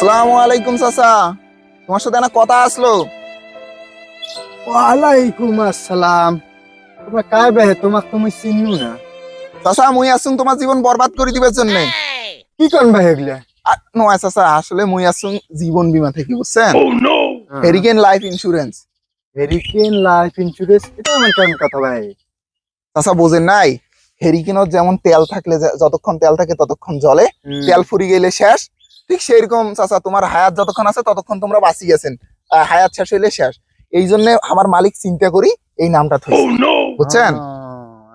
আসসালামু আলাইকুম চাচা। তোমার সাথে না কথা আসলো। ওয়ালাইকুম আসসালাম। তোমরা কায় বেহে? তোমাক তুমি চিনু না। চাচা মুই আসুন তোমার জীবন বরবাদ করে দিবার জন্য। কি কোন ভাই এগুলা? নয় চাচা আসলে মুই আসুন জীবন বীমা থেকে বুঝছেন? Hurricane life insurance hurricane life insurance এটা আমার কেমন কথা ভাই? চাচা বোঝেন নাই? হেরিকেনত যেমন তেল থাকলে যতক্ষণ তেল থাকে ততক্ষণ জলে তেল ফুরি গেলে শেষ। ঠিক সেরকম চাচা তোমার হায়াত যতক্ষণ আছে ততক্ষণ তোমরা বাঁচি গেছেন। হায়াত শেষ হইলে শেষ। এই জন্য আমার মালিক চিন্তা করি এই নামটা থইছে। বুঝছেন?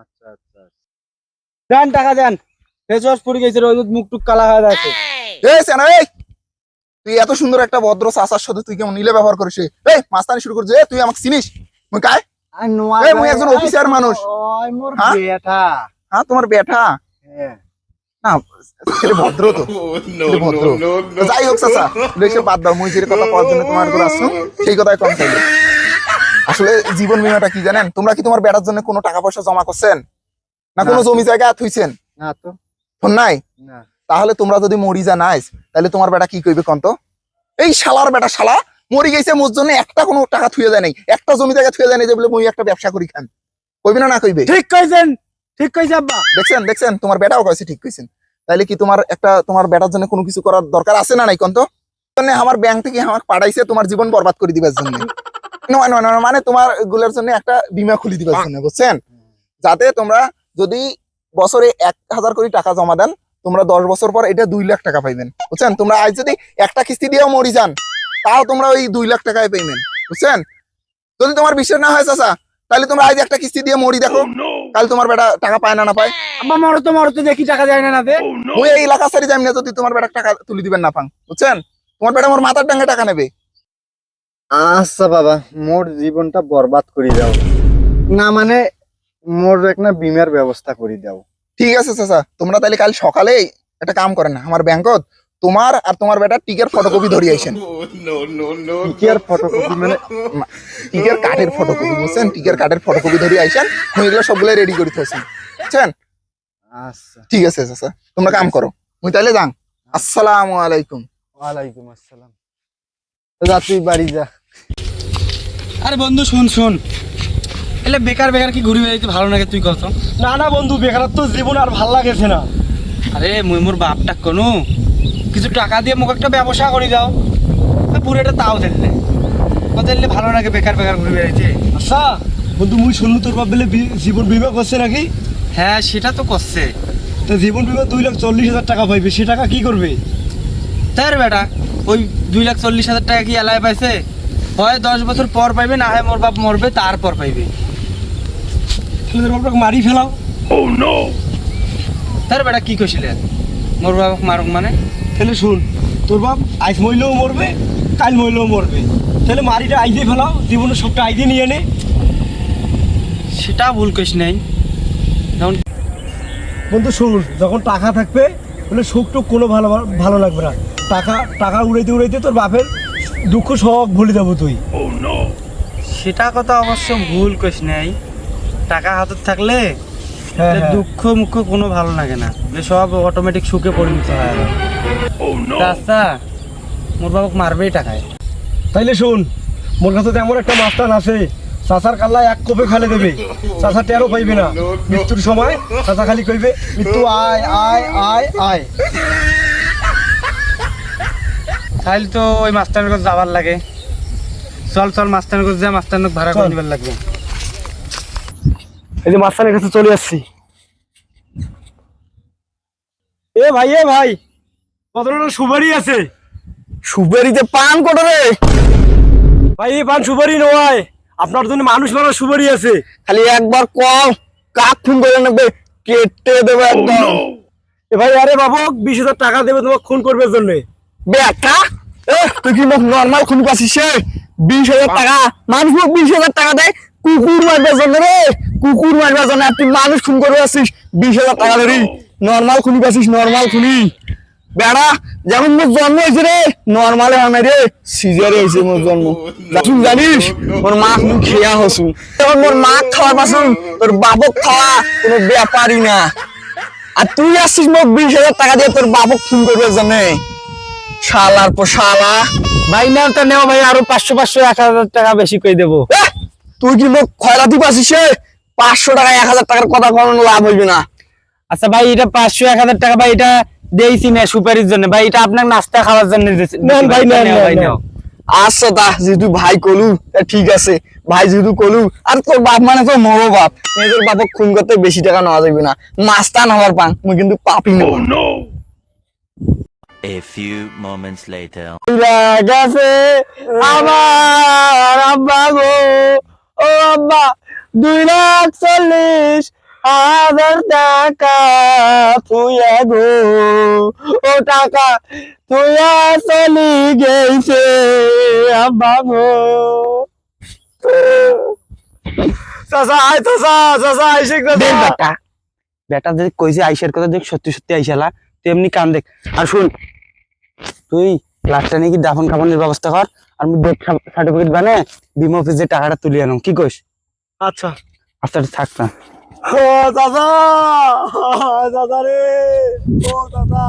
আচ্ছা আচ্ছা টাকা দেন ফেসওয়াশ পড়ে গেছে ওই মুখ টুক কালা হয়ে যাচ্ছে এই সেনা এই! তুই এত সুন্দর একটা ভদ্র চাচার সাথে তুই কেমন নিলে ব্যবহার করিস এই মাস্তানি শুরু করছিস তুই আমাকে চিনিস? মুই কায় একজন অফিসার মানুষ। হ্যাঁ? হ্যাঁ তোমার বেটা? হ্যাঁ। না ছেলে ভদ্র তো। ভদ্র। যাই হোক চাচা এসে বাদ দাও মুই যে কথা করার জন্য তোমার করে আসছো। সেই কথাই কম চাইলে আসলে জীবন বীমাটা কি জানেন? তোমরা কি তোমার বেটার জন্য কোনো টাকা পয়সা জমা করছেন? না কোনো জমি জায়গা থুইছেন? না তো। ফোন নাই? তাহলে তোমরা যদি মরি যা নাইস তাহলে তোমার বেটা কি কইবে কন্ত এই শালার বেটা শালা মরি গেছে মোর জন্য একটা কোনো টাকা থুয়ে যায় নাই। একটা জমি জায়গা থুয়ে যায় নাই যে বলে মই একটা ব্যবসা করি খান। কইবে না না কইবে? ঠিক কইছেন ঠিক কইছে আব্বা। দেখছেন দেখছেন তোমার বেটাও কইছে ঠিক কইছেন। তাইলে কি তোমার একটা তোমার বেটার জন্য কোনো কিছু করার দরকার আছে না নাই কন্ত? আমার ব্যাংক থেকে আমাকে পাঠাইছে, তোমার জীবন বরবাদ করে দিবার জন্য। নয় নয় নয় মানে তোমারগুলোর জন্য একটা বীমা খুলে দিবার জন্য, বুঝছেন? যাতে তোমরা যদি বছরে এক হাজার কোটি টাকা জমা দেন, তোমরা দশ বছর পর এটা দুই লাখ টাকা পাইবেন, বুঝছেন? তোমরা আজ যদি একটা কিস্তি দিয়েও মরি যান, তাও তোমরা ওই দুই লাখ টাকায় পাইবেন, বুঝছেন? যদি তোমার বিশ্বাস না হয়, চাচা তাহলে তোমরা আজ একটা কিস্তি দিয়ে মরি দেখো। কাল তোমার বেটা টাকা পায় না না পায়? আব্বা মরো তো মরো তো দেখি টাকা যায় না না দে। ওই এই এলাকা সারি যাই না যদি তোমার বেটা টাকা তুলে দিবেন না পাং বুঝছেন? তোমার বেটা আমার মাথার ডাঙ্গে টাকা নেবে। আচ্ছা বাবা মোর জীবনটা বরবাদ করে দাও। না মানে মোর একটা বিমার ব্যবস্থা করে দাও। ঠিক আছে চাচা। তোমরা তাহলে কাল সকালেই একটা কাম করেন না আমার ব্যাংকত। তোমার আর তোমার বেটা টিকের ফটোকপি ধরিয়ে আইছেন। টিকিয়ার ফটোকপি মানে টিকের কার্ডের ফটোকপি বুঝছেন? টিকের কার্ডের ফটোকপি ধরিয়ে আইছেন আমি এগুলো সবগুলো রেডি করে থেছি বুঝছেন? আচ্ছা। ঠিক আছে চাচা তোমরা কাম করো। মুই তাহলে যাং। আসসালামু আলাইকুম। ওয়ালাইকুম আসসালাম। যা তুই বাড়ি যা। আরে বন্ধু শুন শুন। এলে বেকার বেকার কি ঘুরি বেড়াইতে ভালো লাগে তুই কত? না না বন্ধু বেকারত্ব জীবন আর ভালো লাগেছে না। আরে মুই মোর বাপটা কোনো। কিছু টাকা দিয়ে মোক একটা ব্যবসা করে দাও তা পুরোটা তাও দিলে কত এলে ভালো লাগে বেকার বেকার ঘুরে বেড়াইতে। আচ্ছা বন্ধু মুই শুনলু তোর বাপ বলে জীবন বিমা করছে নাকি? হ্যাঁ সেটা তো করছে। তো জীবন বিমা দুই লাখ চল্লিশ হাজার টাকা পাইবে সে টাকা কি করবে? তার বেটা ওই দুই লাখ চল্লিশ হাজার টাকা কি এলায় পাইছে? হয় দশ বছর পর পাইবে না হয় মোর বাপ মরবে তারপর পাইবে। তাহলে তোর বাপটাকে মারি ফেলাও। তার বেটা কি কইছিলে মোর বাপ মারুক মানে? তাহলে শুন তোর বাপ আইস মরলেও মরবে কাল মরলেও মরবে। তাহলে মারিটা আইজে ফেলাও জীবনের সবটা আইজে নিয়ে নে। সেটা ভুল কইস নাই। যেমন বন্ধু শুন যখন টাকা থাকবে বলে সুখ টুক কোনো ভালো ভালো লাগবে না। টাকা টাকা উড়াইতে উড়াইতে তোর বাপের দুঃখ সব ভুলে যাব তুই। সেটা কথা অবশ্য ভুল কইস নাই। টাকা হাতত থাকলে। দুঃখ মুখ কোনো ভালো লাগে না। এ সব অটোমেটিক সুখে পরিণত হয় রাস্তা মোর বাবুক মারবেই টাকায়। তাইলে শুন মোর কাছে তো এমন একটা মাস্টার আছে চাচার কাল্লা এক কোপে খালে দেবে। চাচা টেরো পাইবে না। মৃত্যুর সময় চাচা খালি কইবে মৃত্যু আয় আয় আয় আয়। তাহলে তো ওই মাস্টারের কাছে যাবার লাগে। চল চল মাস্টারের কাছে যা মাস্টার ভাড়া করে। নিবার লাগবে। এই যে মাস্টারের কাছে চলে আসছি। এ ভাই এ ভাই। কতটা সুপারি আছে? সুবেরিতে পান কত রে? ভাই এই পান সুপারি নয়। আপনার জন্য মানুষ সুপারি আছে। খালি একবার কম কাক খুন করে নেবে কেটে দেবে একদম। এ ভাই আরে বাবু বিশ হাজার টাকা দেবে তোমাকে খুন করবে জন্য। বেটা এ তুই কি নর্মাল খুন পাচ্ছিস বিশ হাজার টাকা মানুষ বিশ হাজার টাকা দেয় কুকুর মারবার জন্য রে। কুকুর মারবার জন্য আর তুই মানুষ খুন করে আসছিস বিশ হাজার টাকা ধরি। নর্মাল খুনি পাচ্ছিস নর্মাল খুনি বেড়া যেমন মোর জন্ম হয়েছে রে নর্মালে না রে সিজারে হয়েছে মোর জন্ম। তুই জানিস? মোর মাক মুখ খেয়া হসু এখন মোর মাক খাওয়ার পাসুন তোর খাওয়া কোনো ব্যাপারই না। আর তুই আসছিস মোক বিশ হাজার টাকা দিয়ে তোর বাবক খুন করবার জন্য। শালার পর শালা। ভাই নাও তো নেও ভাই আরও পাঁচশো পাঁচশো এক হাজার টাকা বেশি করে দেবো। তুই কি লোক খয়রাতি পাচ্ছিস পাঁচশো টাকা এক হাজার টাকার কথা কোনো লাভ হইবে না। আচ্ছা ভাই এটা পাঁচশো এক হাজার টাকা ভাই এটা দিয়েছি না সুপারির জন্য। ভাই এটা আপনার নাস্তা খাওয়ার জন্য নেন ভাই, নেন, ভাই, নেন। আচ্ছা তা যেহেতু ভাই কলু ঠিক আছে। ভাই যেহেতু কলু আর তোর বাপ মানে তো মরো বাপ। নিজের বাপক খুন করতে বেশি টাকা নেওয়া যাবে না। মাস্তান হওয়ার পাং মুই কিন্তু পাপি নেব A few moments later. গেছে আমার আব্বা গো। ও আব্বা দুই লাখ চল্লিশ। হাজার টাকা তুইয়া গো। ও টাকা তুইয়া চলি গেছে আব্বা গো। চাচা আয় চাচা চাচা আইসে বেটা বেটা দেখ কইছে আইসার কথা দেখ সত্যি সত্যি আইসালা তুই এমনি কান দেখ। আর শুন তুই লাস্টটা নিয়ে কি দাফন কাফনের ব্যবস্থা কর আর আমি ডেথ সার্টিফিকেট বানায় বিমা অফিসে টাকাটা তুলে আনাম কি কইস? আচ্ছা। আচ্ছা থাক না। ও দাদা দাদা রে ও দাদা।